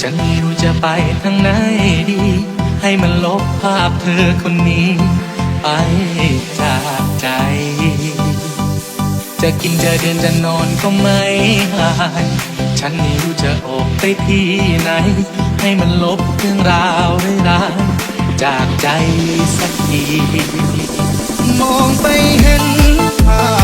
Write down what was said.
ฉันไปทางไหนดี ให้มันลบภาพเธอคนนี้ ไปจากใจ จะกินจะเดินจะนอนก็ไม่หาย ฉันไม่รู้จะออกไปที่ไหน ให้มันลบเรื่องราวร้ายๆจากใจสักทีมองไปเห็นภาพ